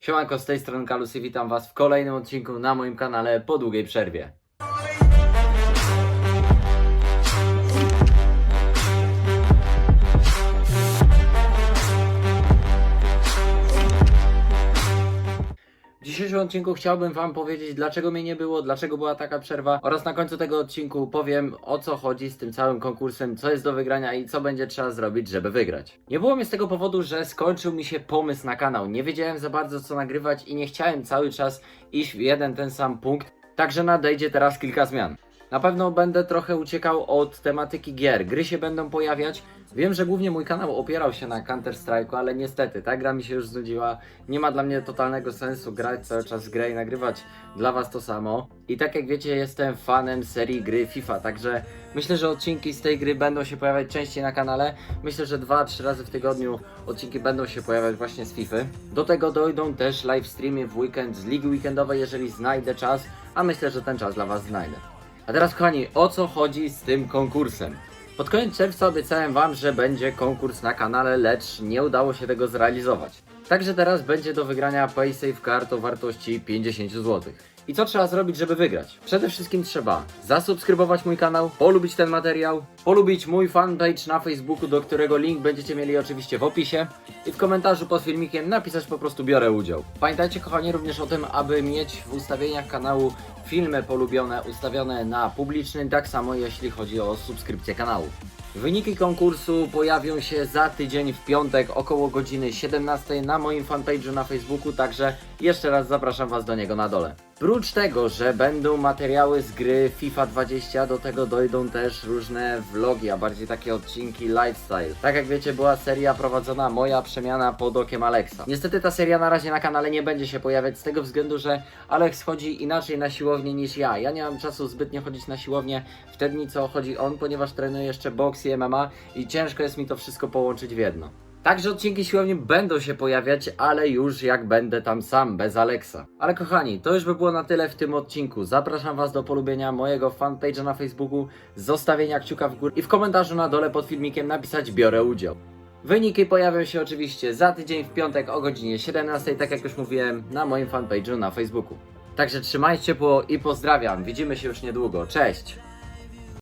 Siemanko, z tej strony Kalusy, witam Was w kolejnym odcinku na moim kanale po długiej przerwie. Dzisiejszym odcinku chciałbym Wam powiedzieć, dlaczego mnie nie było, dlaczego była taka przerwa oraz na końcu tego odcinku powiem o co chodzi z tym całym konkursem, co jest do wygrania i co będzie trzeba zrobić, żeby wygrać. Nie było mnie z tego powodu, że skończył mi się pomysł na kanał. Nie wiedziałem za bardzo co nagrywać i nie chciałem cały czas iść w jeden ten sam punkt, także nadejdzie teraz kilka zmian. Na pewno będę trochę uciekał od tematyki gier. Gry się będą pojawiać. Wiem, że głównie mój kanał opierał się na Counter Strike'u, ale niestety ta gra mi się już znudziła. Nie ma dla mnie totalnego sensu grać cały czas w grę i nagrywać dla Was to samo. I tak jak wiecie, jestem fanem serii gry FIFA, także myślę, że odcinki z tej gry będą się pojawiać częściej na kanale. Myślę, że 2-3 razy w tygodniu odcinki będą się pojawiać właśnie z FIFA. Do tego dojdą też live streamy w weekend z ligi weekendowej, jeżeli znajdę czas, a myślę, że ten czas dla Was znajdę. A teraz kochani, o co chodzi z tym konkursem? Pod koniec czerwca obiecałem Wam, że będzie konkurs na kanale, lecz nie udało się tego zrealizować. Także teraz będzie do wygrania PaySafe Card o wartości 50 zł. I co trzeba zrobić, żeby wygrać? Przede wszystkim trzeba zasubskrybować mój kanał, polubić ten materiał, polubić mój fanpage na Facebooku, do którego link będziecie mieli oczywiście w opisie i w komentarzu pod filmikiem napisać po prostu biorę udział. Pamiętajcie kochani również o tym, aby mieć w ustawieniach kanału filmy polubione ustawione na publiczny, tak samo jeśli chodzi o subskrypcję kanału. Wyniki konkursu pojawią się za tydzień w piątek około godziny 17 na moim fanpage'u na Facebooku, także jeszcze raz zapraszam Was do niego na dole. Prócz tego, że będą materiały z gry FIFA 20, do tego dojdą też różne vlogi, a bardziej takie odcinki lifestyle. Tak jak wiecie, była seria prowadzona moja przemiana pod okiem Alexa. Niestety ta seria na razie na kanale nie będzie się pojawiać z tego względu, że Alex chodzi inaczej na siłownię niż ja. Ja nie mam czasu zbytnio chodzić na siłownię w te dni, co chodzi on, ponieważ trenuję jeszcze boks i MMA i ciężko jest mi to wszystko połączyć w jedno. Także odcinki siłowni będą się pojawiać, ale już jak będę tam sam, bez Alexa. Ale kochani, to już by było na tyle w tym odcinku. Zapraszam Was do polubienia mojego fanpage'a na Facebooku, zostawienia kciuka w górę i w komentarzu na dole pod filmikiem napisać biorę udział. Wyniki pojawią się oczywiście za tydzień w piątek o godzinie 17, tak jak już mówiłem, na moim fanpage'u na Facebooku. Także trzymajcie ciepło i pozdrawiam. Widzimy się już niedługo. Cześć!